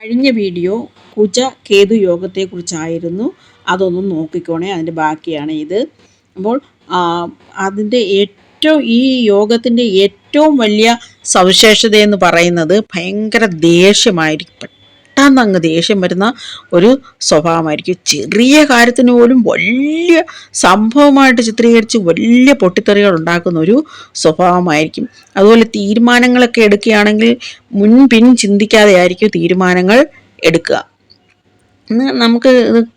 കഴിഞ്ഞ വീഡിയോ കുജ കേതു യോഗത്തെക്കുറിച്ചായിരുന്നു. അതൊന്നും നോക്കിക്കോണേ അതിന്റെ ബാക്കിയാണ് ഇത്. അപ്പോൾ അതിന്റെ ഏറ്റവും ഈ യോഗത്തിന്റെ ഏറ്റവും വലിയ സവിശേഷത എന്ന് പറയുന്നത് ഭയങ്കര ദേഷ്യമായിരിക്കും. പെട്ടെന്ന് അങ്ങ് ദേഷ്യം വരുന്ന ഒരു സ്വഭാവമായിരിക്കും. ചെറിയ കാര്യത്തിന് പോലും വലിയ സംഭവമായിട്ട് ചിത്രീകരിച്ച് വലിയ പൊട്ടിത്തെറികൾ ഉണ്ടാക്കുന്ന ഒരു സ്വഭാവമായിരിക്കും. അതുപോലെ തീരുമാനങ്ങളൊക്കെ എടുക്കുകയാണെങ്കിൽ മുൻപിൻ ചിന്തിക്കാതെ ആയിരിക്കും തീരുമാനങ്ങൾ എടുക്കുക. നമുക്ക്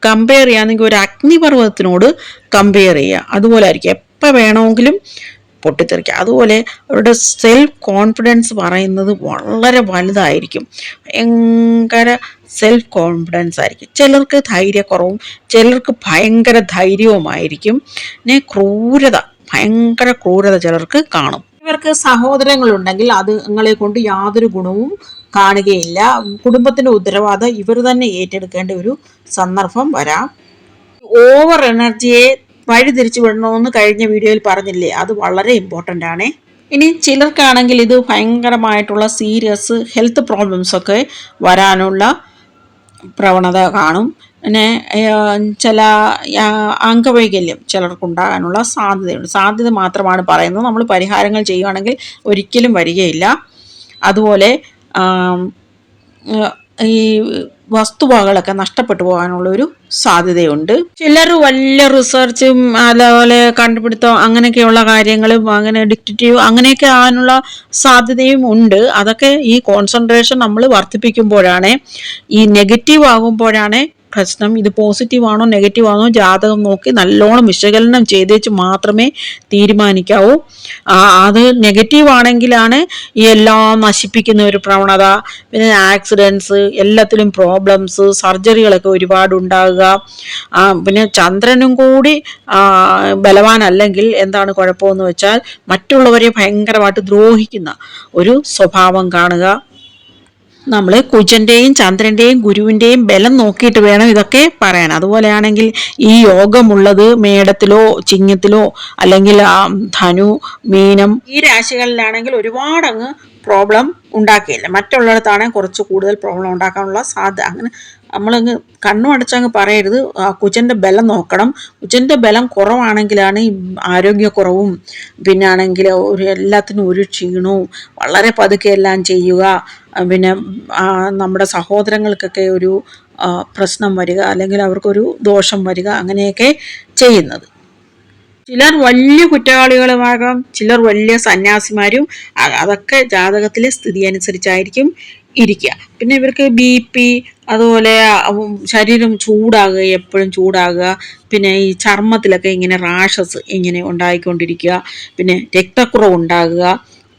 കമ്പയർ ചെയ്യാമെങ്കിൽ ഒരു അഗ്നിപർവതത്തിനോട് കമ്പയർ ചെയ്യുക. അതുപോലെ ആയിരിക്കും. എപ്പോൾ വേണമെങ്കിലും പൊട്ടിത്തെറിക്കുക. അതുപോലെ അവരുടെ സെൽഫ് കോൺഫിഡൻസ് പറയുന്നത് വളരെ വലുതായിരിക്കും. ഭയങ്കര സെൽഫ് കോൺഫിഡൻസ് ആയിരിക്കും. ചിലർക്ക് ധൈര്യക്കുറവും ചിലർക്ക് ഭയങ്കര ധൈര്യവുമായിരിക്കും. പിന്നെ ക്രൂരത ഭയങ്കര ക്രൂരത ചിലർക്ക് കാണും. ഇവർക്ക് സഹോദരങ്ങളുണ്ടെങ്കിൽ അത് നിങ്ങളെ കൊണ്ട് യാതൊരു ഗുണവും കാണുകയില്ല. കുടുംബത്തിന്റെ ഉത്തരവാദിത്തം ഇവർ തന്നെ ഏറ്റെടുക്കേണ്ട ഒരു സന്ദർഭം വരാം. ഓവർ എനർജിയെ വഴി തിരിച്ചു വിടണമെന്ന് കഴിഞ്ഞ വീഡിയോയിൽ പറഞ്ഞില്ലേ? അത് വളരെ ഇമ്പോർട്ടന്റ് ആണ്. ഇനി ചിലർക്കാണെങ്കിൽ ഇത് ഭയങ്കരമായിട്ടുള്ള സീരിയസ് ഹെൽത്ത് പ്രോബ്ലംസ് ഒക്കെ വരാനുള്ള പ്രവണത കാണും. പിന്നെ ചില അംഗവൈകല്യം ചിലർക്കുണ്ടാകാനുള്ള സാധ്യതയുണ്ട്. സാധ്യത മാത്രമാണ് പറയുന്നത്. നമ്മൾ പരിഹാരങ്ങൾ ചെയ്യുകയാണെങ്കിൽ ഒരിക്കലും വരികയില്ല. അതുപോലെ ഈ വസ്തുവകളൊക്കെ നഷ്ടപ്പെട്ടു പോകാനുള്ള ഒരു സാധ്യതയുണ്ട്. ചിലർ വലിയ റിസർച്ചും അതുപോലെ കണ്ടുപിടുത്തം അങ്ങനെയൊക്കെയുള്ള കാര്യങ്ങളും അങ്ങനെ ഡിക്റ്റേറ്റീവ് അങ്ങനെയൊക്കെ ആകാനുള്ള സാധ്യതയും ഉണ്ട്. അതൊക്കെ ഈ കോൺസെൻട്രേഷൻ നമ്മൾ വർദ്ധിപ്പിക്കുമ്പോഴാണ് ഈ നെഗറ്റീവ് ആകുമ്പോഴാണ് പ്രശ്നം ഇത് പോസിറ്റീവ് ആണോ നെഗറ്റീവ് ആണോ ജാതകം നോക്കി നല്ലോണം വിശകലനം ചെയ്തേച്ച് മാത്രമേ തീരുമാനിക്കാവൂ. അത് നെഗറ്റീവ് ആണെങ്കിലാണ് ഈ എല്ലാം നശിപ്പിക്കുന്ന ഒരു പ്രവണത. പിന്നെ ആക്സിഡൻസ് എല്ലാത്തിലും പ്രോബ്ലംസ് സർജറികളൊക്കെ ഒരുപാട് ഉണ്ടാകുക പിന്നെ ചന്ദ്രനും കൂടി ബലവാനല്ലെങ്കിൽ എന്താണ് കുഴപ്പമെന്ന് വെച്ചാൽ മറ്റുള്ളവരെ ഭയങ്കരമായിട്ട് ദ്രോഹിക്കുന്ന ഒരു സ്വഭാവം കാണുക. നമ്മൾ കുജന്റെയും ചന്ദ്രന്റെയും ഗുരുവിന്റെയും ബലം നോക്കിയിട്ട് വേണം ഇതൊക്കെ പറയാൻ. അതുപോലെയാണെങ്കിൽ ഈ യോഗമുള്ളത് മേടത്തിലോ ചിങ്ങത്തിലോ അല്ലെങ്കിൽ ആ ധനു മീനം ഈ രാശികളിലാണെങ്കിൽ ഒരുപാട് അങ്ങ് പ്രോബ്ലം ഉണ്ടാക്കിയില്ല. മറ്റുള്ളിടത്താണെങ്കിൽ കുറച്ച് കൂടുതൽ പ്രോബ്ലം ഉണ്ടാക്കാനുള്ള സാധ്യത. അങ്ങനെ നമ്മളങ്ങ് കണ്ണും അടച്ചങ്ങ് പറയരുത്. കുജന്റെ ബലം നോക്കണം. കുജന്റെ ബലം കുറവാണെങ്കിലാണ് ഈ ആരോഗ്യക്കുറവും പിന്നെ ആണെങ്കിൽ ഒരു എല്ലാത്തിനും ഒരു ക്ഷീണവും വളരെ പതുക്കെ എല്ലാം ചെയ്യുക. പിന്നെ നമ്മുടെ സഹോദരങ്ങൾക്കൊക്കെ ഒരു പ്രശ്നം വരിക അല്ലെങ്കിൽ അവർക്കൊരു ദോഷം വരിക അങ്ങനെയൊക്കെ ചെയ്യുന്നത്. ചിലർ വലിയ കുറ്റവാളികളുമാകാം ചിലർ വലിയ സന്യാസിമാരും അതൊക്കെ ജാതകത്തിലെ സ്ഥിതി അനുസരിച്ചായിരിക്കും. ഇരിക്കുക. പിന്നെ ഇവർക്ക് ബി പി അതുപോലെ ശരീരം ചൂടാകുക എപ്പോഴും ചൂടാകുക. പിന്നെ ഈ ചർമ്മത്തിലൊക്കെ ഇങ്ങനെ റാഷസ് ഇങ്ങനെ ഉണ്ടായിക്കൊണ്ടിരിക്കുക. പിന്നെ രക്തക്കുറവ് ഉണ്ടാകുക.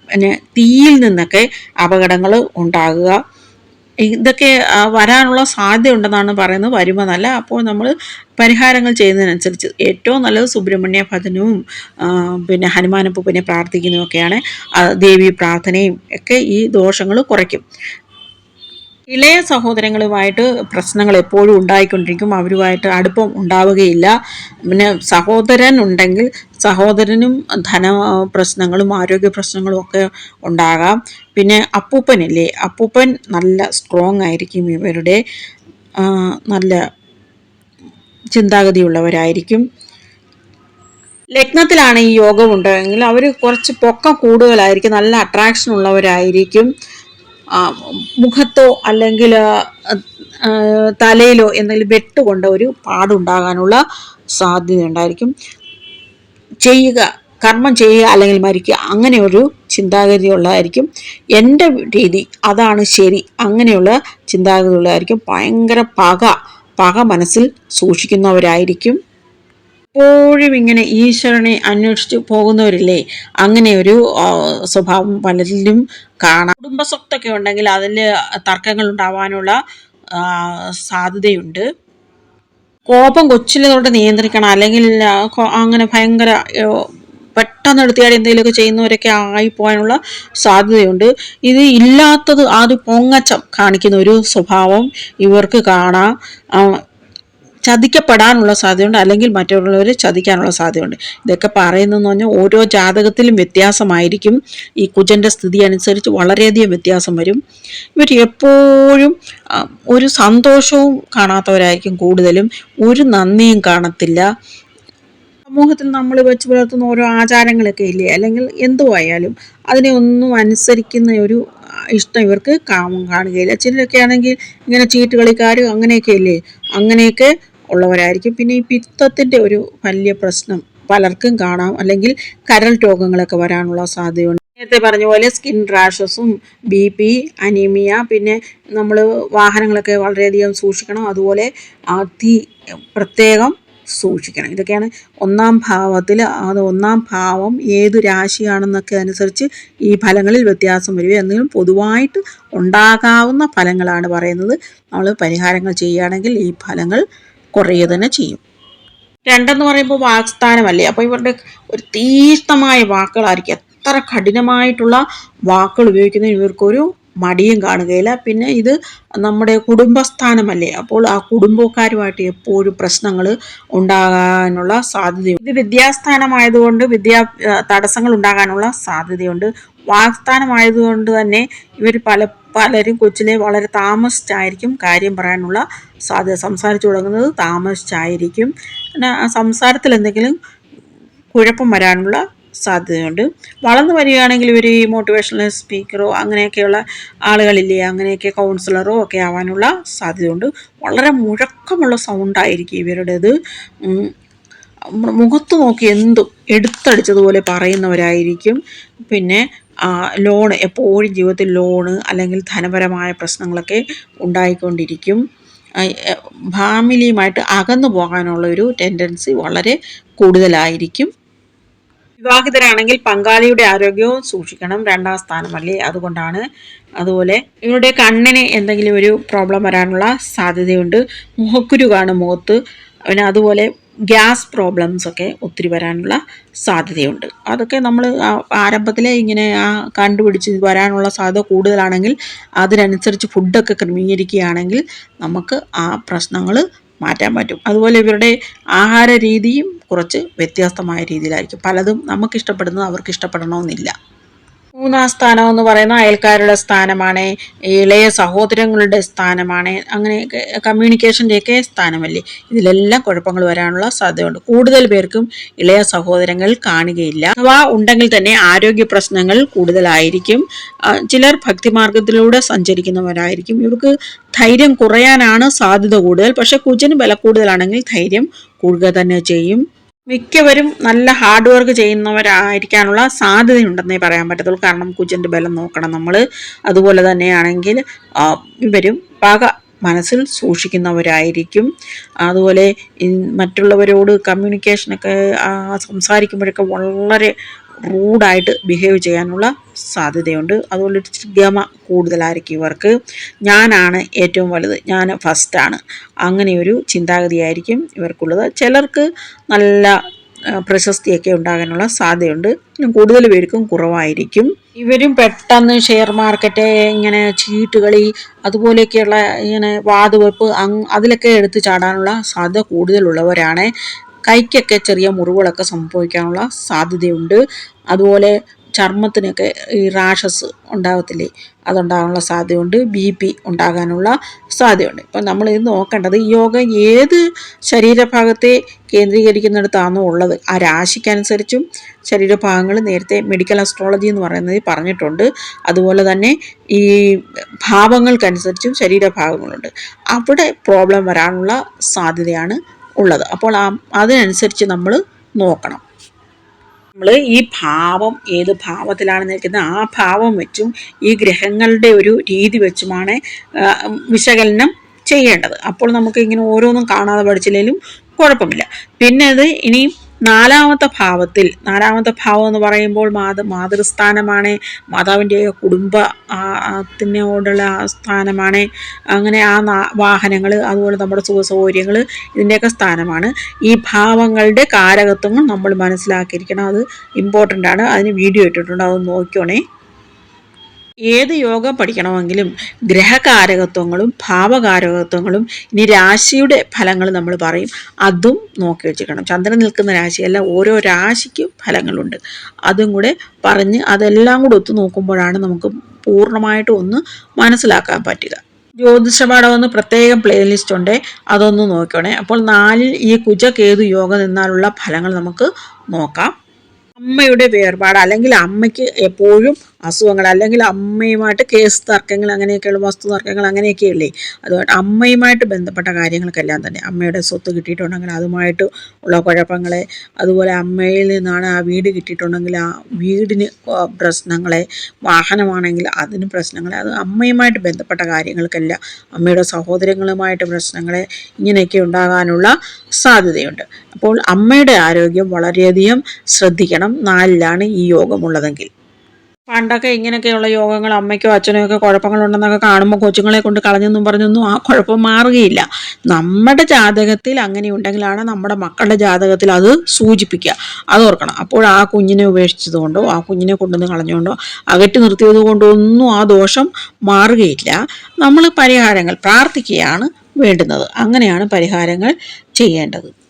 പിന്നെ തീയിൽ നിന്നൊക്കെ അപകടങ്ങൾ ഉണ്ടാകുക. ഇതൊക്കെ വരാനുള്ള സാധ്യത ഉണ്ടെന്നാണ് പറയുന്നത്. വരുമ്പോൾ നല്ല അപ്പോൾ നമ്മൾ പരിഹാരങ്ങൾ ചെയ്യുന്നതിനനുസരിച്ച് ഏറ്റവും നല്ലത് സുബ്രഹ്മണ്യ ഭജനവും പിന്നെ ഹനുമാനപ്പൂപ്പിനെ പ്രാർത്ഥിക്കുന്നതൊക്കെയാണ് ദേവി പ്രാർത്ഥനയും ഒക്കെ ഈ ദോഷങ്ങൾ കുറയ്ക്കും. ഇളയ സഹോദരങ്ങളുമായിട്ട് പ്രശ്നങ്ങൾ എപ്പോഴും ഉണ്ടായിക്കൊണ്ടിരിക്കും. അവരുമായിട്ട് അടുപ്പം ഉണ്ടാവുകയില്ല. പിന്നെ സഹോദരൻ ഉണ്ടെങ്കിൽ സഹോദരനും ധന പ്രശ്നങ്ങളും ആരോഗ്യ പ്രശ്നങ്ങളും ഒക്കെ ഉണ്ടാകാം. പിന്നെ അപ്പൂപ്പനില്ലേ? അപ്പൂപ്പൻ നല്ല സ്ട്രോങ് ആയിരിക്കും ഇവരുടെ നല്ല ചിന്താഗതിയുള്ളവരായിരിക്കും. ലഗ്നത്തിലാണ് ഈ യോഗം ഉണ്ടെങ്കിൽ അവർ കുറച്ച് പൊക്കം കൂടുതലായിരിക്കും നല്ല അട്രാക്ഷൻ ഉള്ളവരായിരിക്കും. മുഖത്തോ അല്ലെങ്കിൽ തലയിലോ എന്തെങ്കിലും വെട്ടുകൊണ്ട് ഒരു പാടുണ്ടാകാനുള്ള സാധ്യത ഉണ്ടായിരിക്കും ചെയ്യുക കർമ്മം ചെയ്യുക അല്ലെങ്കിൽ മരിക്കുക അങ്ങനെ ഒരു ചിന്താഗതി ഉള്ളതായിരിക്കും എന്റെ രീതി അതാണ് ശരി അങ്ങനെയുള്ള ചിന്താഗതി ഉള്ളതായിരിക്കും ഭയങ്കര പക പക മനസ്സിൽ സൂക്ഷിക്കുന്നവരായിരിക്കും. എപ്പോഴും ഇങ്ങനെ ഈശ്വരനെ അന്വേഷിച്ച് പോകുന്നവരില്ലേ? അങ്ങനെ ഒരു സ്വഭാവം പലരിലും കാണാം. കുടുംബ സ്വത്തൊക്കെ ഉണ്ടെങ്കിൽ അതിൽ തർക്കങ്ങൾ ഉണ്ടാവാനുള്ള സാധ്യതയുണ്ട്. കോപം കൊച്ചിലെ നിയന്ത്രിക്കണം. അല്ലെങ്കിൽ അങ്ങനെ ഭയങ്കര പെട്ടെന്ന് എടുത്തിയാടി എന്തെങ്കിലുമൊക്കെ ചെയ്യുന്നവരൊക്കെ ആയി പോകാനുള്ള സാധ്യതയുണ്ട്. ഇത് ഇല്ലാത്തത് ആ ഒരു പൊങ്ങച്ചം കാണിക്കുന്ന ഒരു സ്വഭാവം ഇവർക്ക് കാണാം. ചതിക്കപ്പെടാനുള്ള സാധ്യതയുണ്ട് അല്ലെങ്കിൽ മറ്റുള്ളവർ ചതിക്കാനുള്ള സാധ്യതയുണ്ട്. ഇതൊക്കെ പറയുന്നതെന്ന് പറഞ്ഞാൽ ഓരോ ജാതകത്തിലും വ്യത്യാസമായിരിക്കും. ഈ കുജന്റെ സ്ഥിതി അനുസരിച്ച് വളരെയധികം വ്യത്യാസം വരും. ഇവർ എപ്പോഴും ഒരു സന്തോഷവും കാണാത്തവരായിരിക്കും കൂടുതലും. ഒരു നന്ദിയും കാണത്തില്ല. സമൂഹത്തിൽ നമ്മൾ വെച്ച് പുലർത്തുന്ന ഓരോ ആചാരങ്ങളൊക്കെ ഇല്ലേ? അല്ലെങ്കിൽ എന്തുവായാലും അതിനെ ഒന്നും അനുസരിക്കുന്ന ഒരു ഇഷ്ടം ഇവർക്ക് കാണുകയില്ല. ചിലരൊക്കെ ആണെങ്കിൽ ഇങ്ങനെ ചീട്ട് കളിക്കാരും അങ്ങനെയൊക്കെ ഇല്ലേ? അങ്ങനെയൊക്കെ ഉള്ളവരായിരിക്കും. പിന്നെ ഈ പിത്തത്തിന്റെ ഒരു വലിയ പ്രശ്നം പലർക്കും കാണാം. അല്ലെങ്കിൽ കരൾ രോഗങ്ങളൊക്കെ വരാനുള്ള സാധ്യതയുണ്ട്. നേരത്തെ പറഞ്ഞ പോലെ സ്കിൻ റാഷസും ബി പി അനീമിയ പിന്നെ നമ്മൾ വാഹനങ്ങളൊക്കെ വളരെയധികം സൂക്ഷിക്കണം. അതുപോലെ അതി പ്രത്യേകം സൂക്ഷിക്കണം. ഇതൊക്കെയാണ് ഒന്നാം ഭാവത്തിൽ അത് ഒന്നാം ഭാവം ഏത് രാശിയാണെന്നൊക്കെ അനുസരിച്ച് ഈ ഫലങ്ങളിൽ വ്യത്യാസം വരിക. എന്തെങ്കിലും പൊതുവായിട്ട് ഉണ്ടാകാവുന്ന ഫലങ്ങളാണ് പറയുന്നത്. നമ്മൾ പരിഹാരങ്ങൾ ചെയ്യുകയാണെങ്കിൽ ഈ ഫലങ്ങൾ കുറയുക തന്നെ ചെയ്യും. രണ്ടെന്ന് പറയുമ്പോൾ വാക്സ്ഥാനമല്ലേ? അപ്പോൾ ഇവരുടെ ഒരു തീഷ്ണമായ വാക്കുകളായിരിക്കും. എത്ര കഠിനമായിട്ടുള്ള വാക്കുകൾ ഉപയോഗിക്കുന്നതിന് ഇവർക്കൊരു മടിയും കാണുകയില്ല. പിന്നെ ഇത് നമ്മുടെ കുടുംബസ്ഥാനമല്ലേ. അപ്പോൾ ആ കുടുംബക്കാരുമായിട്ട് എപ്പോഴും പ്രശ്നങ്ങൾ ഉണ്ടാകാനുള്ള സാധ്യതയുണ്ട്. ഇത് വിദ്യാസ്ഥാനമായതുകൊണ്ട് വിദ്യാ തടസ്സങ്ങൾ ഉണ്ടാകാനുള്ള സാധ്യതയുണ്ട്. വാഗ്സ്ഥാനമായതുകൊണ്ട് തന്നെ ഇവർ പല പലരും കൊച്ചിലെ വളരെ താമസിച്ചായിരിക്കും കാര്യം പറയാനുള്ള സാധ്യത സംസാരിച്ചു തുടങ്ങുന്നത്. താമസിച്ചായിരിക്കും. പിന്നെ സംസാരത്തിൽ എന്തെങ്കിലും കുഴപ്പം വരാനുള്ള സാധ്യതയുണ്ട്. വളർന്നു വരികയാണെങ്കിൽ ഇവർ ഈ മോട്ടിവേഷണൽ സ്പീക്കറോ അങ്ങനെയൊക്കെയുള്ള ആളുകളില്ലേ അങ്ങനെയൊക്കെ കൗൺസിലറോ ഒക്കെ ആവാനുള്ള സാധ്യതയുണ്ട്. വളരെ മുഴക്കമുള്ള സൗണ്ടായിരിക്കും ഇവരുടേത്. മുഖത്ത് നോക്കി എന്തും എടുത്തടിച്ചതുപോലെ പറയുന്നവരായിരിക്കും. പിന്നെ ലോണ് എപ്പോഴും ജീവിതത്തിൽ ലോണ് അല്ലെങ്കിൽ ധനപരമായ പ്രശ്നങ്ങളൊക്കെ ഉണ്ടായിക്കൊണ്ടിരിക്കും. ഫാമിലിയുമായിട്ട് അകന്നു പോകാനുള്ള ഒരു ടെൻഡൻസി വളരെ കൂടുതലായിരിക്കും. വിവാഹിതരാണെങ്കിൽ പങ്കാളിയുടെ ആരോഗ്യവും സൂക്ഷിക്കണം. രണ്ടാം സ്ഥാനമല്ലേ? അതുകൊണ്ടാണ് അതുപോലെ ഇവരുടെ കണ്ണിന് എന്തെങ്കിലും ഒരു പ്രോബ്ലം വരാനുള്ള സാധ്യതയുണ്ട്. മുഖക്കുരു കാണും മുഖത്ത്. പിന്നെ അതുപോലെ ഗ്യാസ് പ്രോബ്ലംസ് ഒക്കെ ഒത്തിരി വരാനുള്ള സാധ്യതയുണ്ട്. അതൊക്കെ നമ്മൾ ആരംഭത്തിലെ ഇങ്ങനെ ആ കണ്ടുപിടിച്ച് വരാനുള്ള സാധ്യത കൂടുതലാണെങ്കിൽ അതിനനുസരിച്ച് ഫുഡൊക്കെ ക്രമീകരിക്കുകയാണെങ്കിൽ നമുക്ക് ആ പ്രശ്നങ്ങൾ മാറ്റാൻ പറ്റും. അതുപോലെ ഇവരുടെ ആഹാര രീതിയും കുറച്ച് വ്യത്യസ്തമായ രീതിയിലായിരിക്കും. പലതും നമുക്ക് ഇഷ്ടപ്പെടുന്നത് അവർക്ക് ഇഷ്ടപ്പെടണമെന്നില്ല. മൂന്നാം സ്ഥാനം എന്ന് പറയുന്ന അയൽക്കാരുടെ സ്ഥാനമാണ് ഇളയ സഹോദരങ്ങളുടെ സ്ഥാനമാണ് അങ്ങനെ കമ്മ്യൂണിക്കേഷന്റെയൊക്കെ സ്ഥാനമല്ലേ? ഇതിലെല്ലാം കുഴപ്പങ്ങൾ വരാനുള്ള സാധ്യതയുണ്ട്. കൂടുതൽ പേർക്കും ഇളയ സഹോദരങ്ങൾ കാണുകയില്ല. അഥവാ ഉണ്ടെങ്കിൽ തന്നെ ആരോഗ്യ പ്രശ്നങ്ങൾ കൂടുതലായിരിക്കും. ചിലർ ഭക്തിമാർഗത്തിലൂടെ സഞ്ചരിക്കുന്നവരായിരിക്കും. ഇവർക്ക് ധൈര്യം കുറയാനാണ് സാധ്യത കൂടുതൽ. പക്ഷെ കുജന് ബല കൂടുതലാണെങ്കിൽ ധൈര്യം കൂടുക തന്നെ ചെയ്യും. മിക്കവരും നല്ല ഹാർഡ് വർക്ക് ചെയ്യുന്നവരായിരിക്കാനുള്ള സാധ്യതയുണ്ടെന്നേ പറയാൻ പറ്റത്തുള്ളൂ. കാരണം കുജന്റെ ബലം നോക്കണം നമ്മൾ അതുപോലെ തന്നെയാണെങ്കിൽ ഇവരും പക മനസ്സിൽ സൂക്ഷിക്കുന്നവരായിരിക്കും. അതുപോലെ മറ്റുള്ളവരോട് കമ്മ്യൂണിക്കേഷനൊക്കെ സംസാരിക്കുമ്പോഴൊക്കെ വളരെ റൂഡായിട്ട് ബിഹേവ് ചെയ്യാനുള്ള സാധ്യതയുണ്ട്. അതുകൊണ്ട് ഗമ കൂടുതലായിരിക്കും ഇവർക്ക്. ഞാനാണ് ഏറ്റവും വലുത്. ഞാൻ ഫസ്റ്റാണ് അങ്ങനെയൊരു ചിന്താഗതിയായിരിക്കും ഇവർക്കുള്ളത്. ചിലർക്ക് നല്ല പ്രശസ്തിയൊക്കെ ഉണ്ടാകാനുള്ള സാധ്യതയുണ്ട്. കൂടുതൽ പേർക്കും കുറവായിരിക്കും. ഇവരും പെട്ടെന്ന് ഷെയർ മാർക്കറ്റ് ഇങ്ങനെ ചീട്ടുകളി അതുപോലെയൊക്കെയുള്ള ഇങ്ങനെ വാതുവെപ്പ് അതിലൊക്കെ എടുത്തു ചാടാനുള്ള സാധ്യത കൂടുതലുള്ളവരാണ്. കൈക്കൊക്കെ ചെറിയ മുറിവുകളൊക്കെ സംഭവിക്കാനുള്ള സാധ്യതയുണ്ട്. അതുപോലെ ചർമ്മത്തിനൊക്കെ ഈ റാഷസ് ഉണ്ടാകത്തില്ലേ അതുണ്ടാകാനുള്ള സാധ്യതയുണ്ട്. ബി പി ഉണ്ടാകാനുള്ള സാധ്യതയുണ്ട്. ഇപ്പം നമ്മൾ ഇത് നോക്കേണ്ടത് യോഗ ഏത് ശരീരഭാഗത്തെ കേന്ദ്രീകരിക്കുന്നിടത്താണോ ഉള്ളത്. ആ രാശിക്കനുസരിച്ചും ശരീരഭാഗങ്ങൾ നേരത്തെ മെഡിക്കൽ അസ്ട്രോളജി എന്ന് പറയുന്നത് പറഞ്ഞിട്ടുണ്ട്. അതുപോലെ തന്നെ ഈ ഭാവങ്ങൾക്കനുസരിച്ചും ശരീരഭാഗങ്ങളുണ്ട്. അവിടെ പ്രോബ്ലം വരാനുള്ള സാധ്യതയാണ് ഉള്ളത്. അപ്പോൾ ആ അതിനനുസരിച്ച് നമ്മൾ നോക്കണം. നമ്മൾ ഈ ഭാവം ഏത് ഭാവത്തിലാണ് നിൽക്കുന്നത്? ആ ഭാവം വെച്ചും ഈ ഗ്രഹങ്ങളുടെ ഒരു രീതി വെച്ചുമാണ് വിശകലനം ചെയ്യേണ്ടത്. അപ്പോൾ നമുക്ക് ഇങ്ങനെ ഓരോന്നും കാണാതെ പഠിച്ചില്ലെങ്കിലും കുഴപ്പമില്ല. പിന്നെ അത് ഇനിയും നാലാമത്തെ ഭാവത്തിൽ നാലാമത്തെ ഭാവം എന്ന് പറയുമ്പോൾ മാത മാതൃസ്ഥാനമാണ് മാതാവിന്റെ കുടുംബ ത്തിനോടുള്ള സ്ഥാനമാണ്. അങ്ങനെ ആ വാഹനങ്ങൾ അതുപോലെ നമ്മുടെ സുഖ സൗകര്യങ്ങൾ ഇതിന്റെയൊക്കെ സ്ഥാനമാണ്. ഈ ഭാവങ്ങളുടെ കാരകത്വങ്ങൾ നമ്മൾ മനസ്സിലാക്കിയിരിക്കണം. അത് ഇമ്പോർട്ടന്റ് ആണ്. അതിന് വീഡിയോ ഇട്ടിട്ടുണ്ട്. അത് നോക്കിയോണേ ഏത് യോഗം പഠിക്കണമെങ്കിലും ഗ്രഹകാരകത്വങ്ങളും ഭാവകാരകത്വങ്ങളും ഇനി രാശിയുടെ ഫലങ്ങൾ നമ്മൾ പറയും. അതും നോക്കി വെച്ചിരിക്കണം. ചന്ദ്രൻ നിൽക്കുന്ന രാശിയല്ല ഓരോ രാശിക്കും ഫലങ്ങളുണ്ട്. അതും കൂടെ പറഞ്ഞ് അതെല്ലാം കൂടെ ഒത്തു നോക്കുമ്പോഴാണ് നമുക്ക് പൂർണമായിട്ടും ഒന്ന് മനസ്സിലാക്കാൻ പറ്റുക. ജ്യോതിഷപാഠം എന്ന് പ്രത്യേകം പ്ലേലിസ്റ്റ് ഉണ്ട്. അതൊന്ന് നോക്കണേ അപ്പോൾ നാലിൽ ഈ കുജ കേതു യോഗ നിന്നാലുള്ള ഫലങ്ങൾ നമുക്ക് നോക്കാം. അമ്മയുടെ വേർപാട് അല്ലെങ്കിൽ അമ്മയ്ക്ക് എപ്പോഴും അസുഖങ്ങൾ അല്ലെങ്കിൽ അമ്മയുമായിട്ട് കേസ് തർക്കങ്ങൾ അങ്ങനെയൊക്കെയുള്ള വസ്തു തർക്കങ്ങൾ അങ്ങനെയൊക്കെയല്ലേ അതുമായിട്ട് അമ്മയുമായിട്ട് ബന്ധപ്പെട്ട കാര്യങ്ങൾക്കെല്ലാം തന്നെ അമ്മയുടെ സ്വത്ത് കിട്ടിയിട്ടുണ്ടെങ്കിൽ അതുമായിട്ട് ഉള്ള കുഴപ്പങ്ങളെ അതുപോലെ അമ്മയിൽ നിന്നാണ് ആ വീട് കിട്ടിയിട്ടുണ്ടെങ്കിൽ ആ വീടിന് പ്രശ്നങ്ങളെ വാഹനമാണെങ്കിൽ അതിന് പ്രശ്നങ്ങളെ അത് അമ്മയുമായിട്ട് ബന്ധപ്പെട്ട കാര്യങ്ങൾക്കെല്ലാം അമ്മയുടെ സഹോദരങ്ങളുമായിട്ട് പ്രശ്നങ്ങളെ ഇങ്ങനെയൊക്കെ ഉണ്ടാകാനുള്ള സാധ്യതയുണ്ട്. അപ്പോൾ അമ്മയുടെ ആരോഗ്യം വളരെയധികം ശ്രദ്ധിക്കണം. നാലിലാണ് ഈ യോഗമുള്ളതെങ്കിൽ. പണ്ടൊക്കെ ഇങ്ങനെയൊക്കെയുള്ള യോഗങ്ങൾ അമ്മയ്ക്കോ അച്ഛനോ ഒക്കെ കുഴപ്പങ്ങളുണ്ടെന്നൊക്കെ കാണുമ്പോൾ കൊച്ചുങ്ങളെ കൊണ്ട് കളഞ്ഞെന്നും പറഞ്ഞൊന്നും ആ കുഴപ്പം മാറുകയില്ല. നമ്മുടെ ജാതകത്തിൽ അങ്ങനെ ഉണ്ടെങ്കിലാണ് നമ്മുടെ മക്കളുടെ ജാതകത്തിൽ അത് സൂചിപ്പിക്കുക. അത് ഓർക്കണം. അപ്പോൾ ആ കുഞ്ഞിനെ ഉപേക്ഷിച്ചതുകൊണ്ടോ ആ കുഞ്ഞിനെ കൊണ്ടുവന്ന് കളഞ്ഞുകൊണ്ടോ അകറ്റി നിർത്തിയത് കൊണ്ടോ ഒന്നും ആ ദോഷം മാറുകയില്ല. നമ്മൾ പരിഹാരങ്ങൾ പ്രാർത്ഥിക്കുകയാണ് വേണ്ടുന്നത്. അങ്ങനെയാണ് പരിഹാരങ്ങൾ ചെയ്യേണ്ടത്.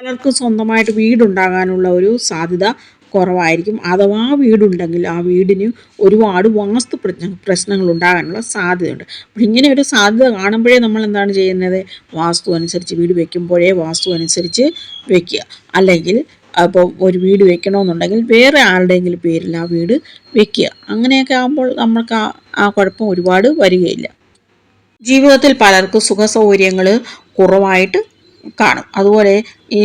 പലർക്കും സ്വന്തമായിട്ട് വീടുണ്ടാകാനുള്ള ഒരു സാധ്യത കുറവായിരിക്കും. അഥവാ വീടുണ്ടെങ്കിൽ ആ വീടിന് ഒരുപാട് വാസ്തു പ്രശ്ന പ്രശ്നങ്ങൾ ഉണ്ടാകാനുള്ള സാധ്യതയുണ്ട്. അപ്പോൾ ഇങ്ങനെ ഒരു സാധ്യത കാണുമ്പോഴേ നമ്മൾ എന്താണ് ചെയ്യുന്നത്? വാസ്തു അനുസരിച്ച് വീട് വെക്കുമ്പോഴേ വാസ്തു അനുസരിച്ച് വെക്കുക. അല്ലെങ്കിൽ അപ്പോൾ ഒരു വീട് വെക്കണമെന്നുണ്ടെങ്കിൽ വേറെ ആരുടെയെങ്കിലും പേരിൽ ആ വീട് വെക്കുക. അങ്ങനെയൊക്കെ ആകുമ്പോൾ നമ്മൾക്ക് ആ ആ കുഴപ്പം ഒരുപാട് വരികയില്ല. ജീവിതത്തിൽ പലർക്കും സുഖ സൗകര്യങ്ങൾ കുറവായിട്ട് കാണും. അതുപോലെ ഈ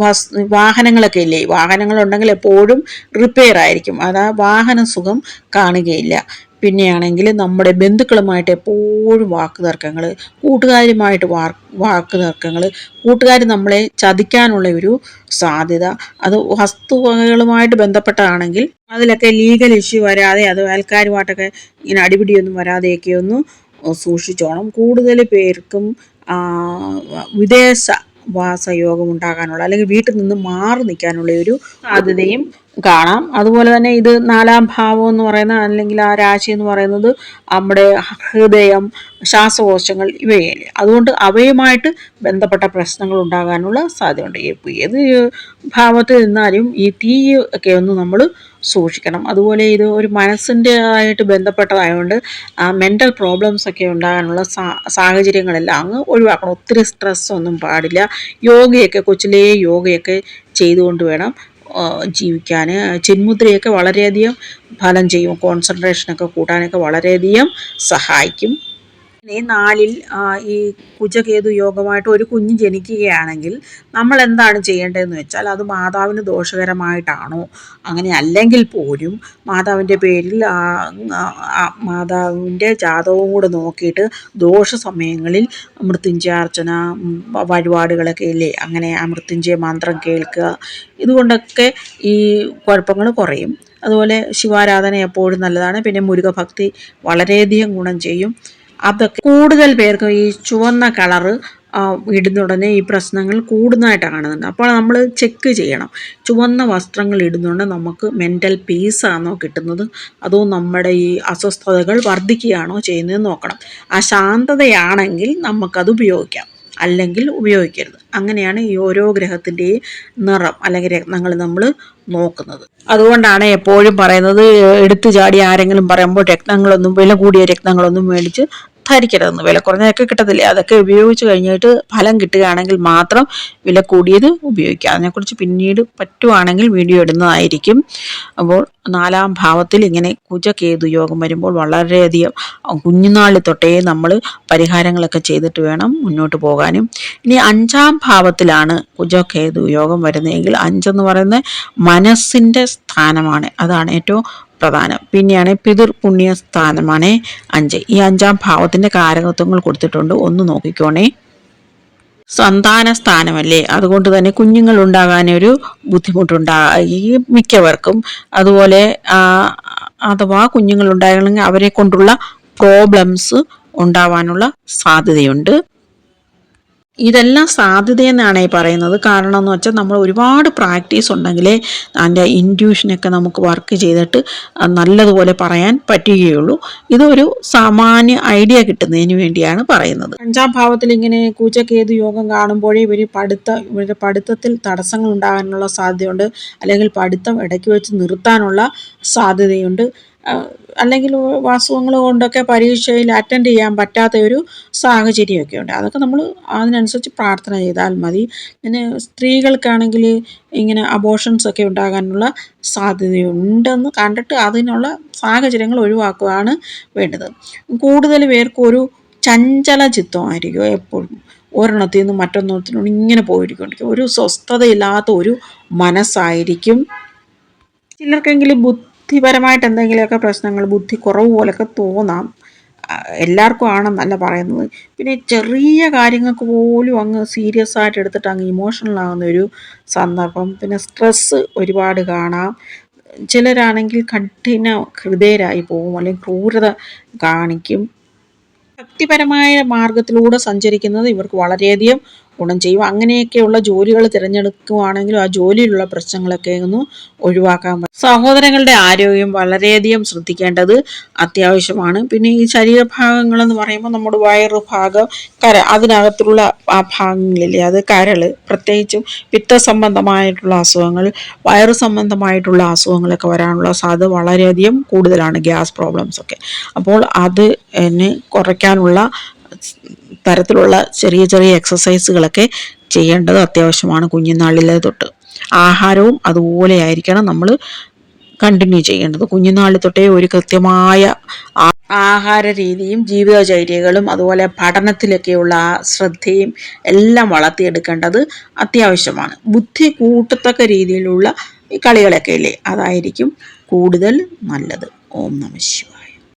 വസ് വാഹനങ്ങളൊക്കെ ഇല്ലേ? വാഹനങ്ങളുണ്ടെങ്കിൽ എപ്പോഴും റിപ്പയർ ആയിരിക്കും. അതാ വാഹന സുഖം കാണുകയില്ല. പിന്നെയാണെങ്കിൽ നമ്മുടെ ബന്ധുക്കളുമായിട്ട് എപ്പോഴും വാക്ക് തർക്കങ്ങൾ കൂട്ടുകാരുമായിട്ട് വാക്ക് തർക്കങ്ങൾ കൂട്ടുകാർ നമ്മളെ ചതിക്കാനുള്ള ഒരു സാധ്യത. അത് വസ്തുവകകളുമായിട്ട് ബന്ധപ്പെട്ടാണെങ്കിൽ അതിലൊക്കെ ലീഗൽ ഇഷ്യൂ വരാതെ അത് അയൽക്കാരുമായിട്ടൊക്കെ ഇങ്ങനെ അടിപിടിയൊന്നും വരാതെയൊക്കെ ഒന്ന് സൂക്ഷിച്ചോണം. കൂടുതൽ പേർക്കും വിദേശ വാസയോഗം ഉണ്ടാകാനുള്ള അല്ലെങ്കിൽ വീട്ടിൽ നിന്ന് മാറി നിൽക്കാനുള്ള ഒരു സാധ്യതയും കാണാം. അതുപോലെ തന്നെ ഇത് നാലാം ഭാവം എന്ന് പറയുന്ന അല്ലെങ്കിൽ ആ രാശി എന്ന് പറയുന്നത് നമ്മുടെ ഹൃദയം ശ്വാസകോശങ്ങൾ ഇവയല്ലേ. അതുകൊണ്ട് അവയുമായിട്ട് ബന്ധപ്പെട്ട പ്രശ്നങ്ങൾ ഉണ്ടാകാനുള്ള സാധ്യതയുണ്ട്. ഏത് ഭാവത്തിൽ നിന്നാലും ഈ തീ ഒക്കെ ഒന്ന് നമ്മൾ സൂക്ഷിക്കണം. അതുപോലെ ഇത് ഒരു മനസ്സിന്റെ ആയിട്ട് ബന്ധപ്പെട്ടതായതുകൊണ്ട് ആ മെന്റൽ പ്രോബ്ലംസ് ഒക്കെ ഉണ്ടാകാനുള്ള സാ സാഹചര്യങ്ങളെല്ലാം അങ്ങ് ഒഴിവാക്കണം. ഒത്തിരി സ്ട്രെസ് ഒന്നും പാടില്ല. യോഗയൊക്കെ കൊച്ചിലേ യോഗയൊക്കെ ചെയ്തുകൊണ്ട് വേണം ജീവിക്കാൻ ചിന്മുദ്രയൊക്കെ വളരെയധികം ഫലം ചെയ്യും. കോൺസെൻട്രേഷനൊക്കെ കൂട്ടാനൊക്കെ വളരെയധികം സഹായിക്കും. ഈ നാലിൽ ഈ കുജകേതു യോഗമായിട്ട് ഒരു കുഞ്ഞ് ജനിക്കുകയാണെങ്കിൽ നമ്മൾ എന്താണ് ചെയ്യേണ്ടതെന്ന് വെച്ചാൽ അത് മാതാവിന് ദോഷകരമായിട്ടാണോ? അങ്ങനെ അല്ലെങ്കിൽ പോലും മാതാവിന്റെ പേരിൽ മാതാവിന്റെ ജാതകവും കൂടെ നോക്കിയിട്ട് ദോഷ സമയങ്ങളിൽ മൃത്യുഞ്ജയാർച്ചന വഴിപാടുകളൊക്കെ ഇല്ലേ? അങ്ങനെ ആ മൃത്യുഞ്ജയ മന്ത്രം കേൾക്കുക. ഇതുകൊണ്ടൊക്കെ ഈ കുഴപ്പങ്ങൾ കുറയും. അതുപോലെ ശിവാരാധന എപ്പോഴും നല്ലതാണ്. പിന്നെ മുരുകഭക്തി വളരെയധികം ഗുണം ചെയ്യും. അതൊക്കെ കൂടുതൽ പേർക്ക് ഈ ചുവന്ന കളറ് ഇടുന്നുടനെ ഈ പ്രശ്നങ്ങൾ കൂടുന്നതായിട്ട് കാണുന്നുണ്ട് അപ്പോൾ നമ്മൾ ചെക്ക് ചെയ്യണം. ചുവന്ന വസ്ത്രങ്ങൾ ഇടുന്നുണ്ട് നമുക്ക് മെന്റൽ പീസാണോ കിട്ടുന്നത്? അതോ നമ്മുടെ ഈ അസ്വസ്ഥതകൾ വർദ്ധിക്കുകയാണോ ചെയ്യുന്നത് നോക്കണം. ആ ശാന്തതയാണെങ്കിൽ നമുക്കത് ഉപയോഗിക്കാം. അല്ലെങ്കിൽ ഉപയോഗിക്കരുത്. അങ്ങനെയാണ് ഈ ഓരോ ഗ്രഹത്തിന്റെയും നിറം അല്ലെങ്കിൽ രത്നങ്ങൾ നമ്മൾ നോക്കുന്നത്. അതുകൊണ്ടാണ് എപ്പോഴും പറയുന്നത് എടുത്തു ചാടി ആരെങ്കിലും പറയുമ്പോൾ രത്നങ്ങളൊന്നും വില കൂടിയ രത്നങ്ങളൊന്നും മേടിച്ച് ധരിക്കരുതെന്ന് വില കുറഞ്ഞതൊക്കെ കിട്ടത്തില്ലേ? അതൊക്കെ ഉപയോഗിച്ച് കഴിഞ്ഞിട്ട് ഫലം കിട്ടുകയാണെങ്കിൽ മാത്രം വില കൂടിയത് ഉപയോഗിക്കുക അതിനെക്കുറിച്ച് പിന്നീട് പറ്റുവാണെങ്കിൽ വീഡിയോ ഇടുന്നതായിരിക്കും. അപ്പോൾ നാലാം ഭാവത്തിൽ ഇങ്ങനെ കുജകേതു യോഗം വരുമ്പോൾ വളരെയധികം കുഞ്ഞുനാളിൽ തൊട്ടേ നമ്മൾ പരിഹാരങ്ങളൊക്കെ ചെയ്തിട്ട് വേണം മുന്നോട്ട് പോകാനും. ഇനി അഞ്ചാം ഭാവത്തിലാണ് കുജകേതു യോഗം വരുന്നതെങ്കിൽ അഞ്ചെന്ന് പറയുന്നത് മനസ്സിന്റെ സ്ഥാനമാണ്. അതാണ് ഏറ്റവും പ്രധാനം. പിന്നെയാണ് പിതൃ പുണ്യ സ്ഥാനമാണ് അഞ്ച്. ഈ അഞ്ചാം ഭാവത്തിന്റെ കാരകത്വങ്ങൾ കൊടുത്തിട്ടുണ്ട്. ഒന്ന് നോക്കിക്കോണേ. സന്താന സ്ഥാനമല്ലേ? അതുകൊണ്ട് തന്നെ കുഞ്ഞുങ്ങൾ ഉണ്ടാകാനൊരു ബുദ്ധിമുട്ടുണ്ടാ ഈ മിക്കവർക്കും. അതുപോലെ അഥവാ കുഞ്ഞുങ്ങൾ ഉണ്ടാകണമെങ്കിൽ അവരെ കൊണ്ടുള്ള പ്രോബ്ലംസ് ഉണ്ടാവാനുള്ള സാധ്യതയുണ്ട്. ഇതെല്ലാം സാധ്യതയെന്നാണ് പറയുന്നത്. കാരണം എന്ന് വെച്ചാൽ നമ്മൾ ഒരുപാട് പ്രാക്ടീസ് ഉണ്ടെങ്കിലേ അതിന്റെ ഇന്റ്യൂഷനൊക്കെ നമുക്ക് വർക്ക് ചെയ്തിട്ട് നല്ലതുപോലെ പറയാൻ പറ്റുകയുള്ളൂ. ഇതൊരു സാമാന്യ ഐഡിയ കിട്ടുന്നതിന് വേണ്ടിയാണ് പറയുന്നത്. അഞ്ചാം ഭാവത്തിൽ ഇങ്ങനെ കൂച്ചക്കേതു യോഗം കാണുമ്പോഴേ ഇവർ പഠിത്ത ഇവരുടെ പഠിത്തത്തിൽ തടസ്സങ്ങൾ ഉണ്ടാകാനുള്ള സാധ്യതയുണ്ട്. അല്ലെങ്കിൽ പഠിത്തം ഇടയ്ക്ക് വെച്ച് നിർത്താനുള്ള സാധ്യതയുണ്ട്. അല്ലെങ്കിൽ അസുഖങ്ങൾ കൊണ്ടൊക്കെ പരീക്ഷയിൽ അറ്റൻഡ് ചെയ്യാൻ പറ്റാത്ത ഒരു സാഹചര്യമൊക്കെ ഉണ്ട്. അതൊക്കെ നമ്മൾ അതിനനുസരിച്ച് പ്രാർത്ഥന ചെയ്താൽ മതി. പിന്നെ സ്ത്രീകൾക്കാണെങ്കിൽ ഇങ്ങനെ അബോഷൻസ് ഒക്കെ ഉണ്ടാകാനുള്ള സാധ്യതയുണ്ടെന്ന് കണ്ടിട്ട് അതിനുള്ള സാഹചര്യങ്ങൾ ഒഴിവാക്കുകയാണ് വേണ്ടത്. കൂടുതൽ പേർക്കും ഒരു ചഞ്ചല ചിത്തമായിരിക്കും എപ്പോഴും. ഒരെണ്ണത്തിൽ നിന്ന് മറ്റൊന്നെണ്ണത്തിനോട് ഇങ്ങനെ പോയിരിക്കൊണ്ടിരിക്കും. ഒരു സ്വസ്ഥതയില്ലാത്ത ഒരു മനസ്സായിരിക്കും. ചിലർക്കെങ്കിലും ബുദ്ധിപരമായിട്ട് എന്തെങ്കിലുമൊക്കെ പ്രശ്നങ്ങൾ ബുദ്ധി കുറവ് പോലൊക്കെ തോന്നാം. എല്ലാവർക്കും ആണെന്നല്ല പറയുന്നത്. പിന്നെ ചെറിയ കാര്യങ്ങൾക്ക് പോലും അങ്ങ് സീരിയസ് ആയിട്ട് എടുത്തിട്ട് അങ്ങ് ഇമോഷണൽ ആകുന്ന ഒരു സന്ദർഭം. പിന്നെ സ്ട്രെസ്സ് ഒരുപാട് കാണാം. ചിലരാണെങ്കിൽ കഠിന ഹൃദയരായി പോകും അല്ലെങ്കിൽ ക്രൂരത കാണിക്കും. ഭക്തിപരമായ മാർഗത്തിലൂടെ സഞ്ചരിക്കുന്നത് ഇവർക്ക് വളരെയധികം ഗുണം ചെയ്യും. അങ്ങനെയൊക്കെയുള്ള ജോലികൾ തിരഞ്ഞെടുക്കുകയാണെങ്കിലും ആ ജോലിയിലുള്ള പ്രശ്നങ്ങളൊക്കെ ഒന്ന് ഒഴിവാക്കാൻ പറ്റും. സഹോദരങ്ങളുടെ ആരോഗ്യം വളരെയധികം ശ്രദ്ധിക്കേണ്ടത് അത്യാവശ്യമാണ്. പിന്നെ ഈ ശരീരഭാഗങ്ങളെന്ന് പറയുമ്പോൾ നമ്മുടെ വയറ് ഭാഗം കര അതിനകത്തുള്ള ആ ഭാഗങ്ങളില്ലേ അത് കരൾ പ്രത്യേകിച്ചും പിത്ത സംബന്ധമായിട്ടുള്ള അസുഖങ്ങൾ വയറ് സംബന്ധമായിട്ടുള്ള അസുഖങ്ങളൊക്കെ വരാനുള്ള സാധ്യത വളരെയധികം കൂടുതലാണ് ഗ്യാസ് പ്രോബ്ലംസ് ഒക്കെ. അപ്പോൾ അത് എന്നെ കുറയ്ക്കാനുള്ള തരത്തിലുള്ള ചെറിയ ചെറിയ എക്സസൈസുകളൊക്കെ ചെയ്യേണ്ടത് അത്യാവശ്യമാണ് കുഞ്ഞുനാളിലെ തൊട്ട്. ആഹാരവും അതുപോലെ ആയിരിക്കണം നമ്മൾ കണ്ടിന്യൂ ചെയ്യേണ്ടത്. കുഞ്ഞുനാളിൽ തൊട്ടേ ഒരു കൃത്യമായ ആഹാര രീതിയും ജീവിതചര്യകളും അതുപോലെ പഠനത്തിലൊക്കെയുള്ള ആ ശ്രദ്ധയും എല്ലാം വളർത്തിയെടുക്കേണ്ടത് അത്യാവശ്യമാണ്. ബുദ്ധി കൂട്ടത്തക്ക രീതിയിലുള്ള ഈ കളികളൊക്കെ ഇല്ലേ അതായിരിക്കും കൂടുതൽ നല്ലത്. ഓം നമ ശിവായ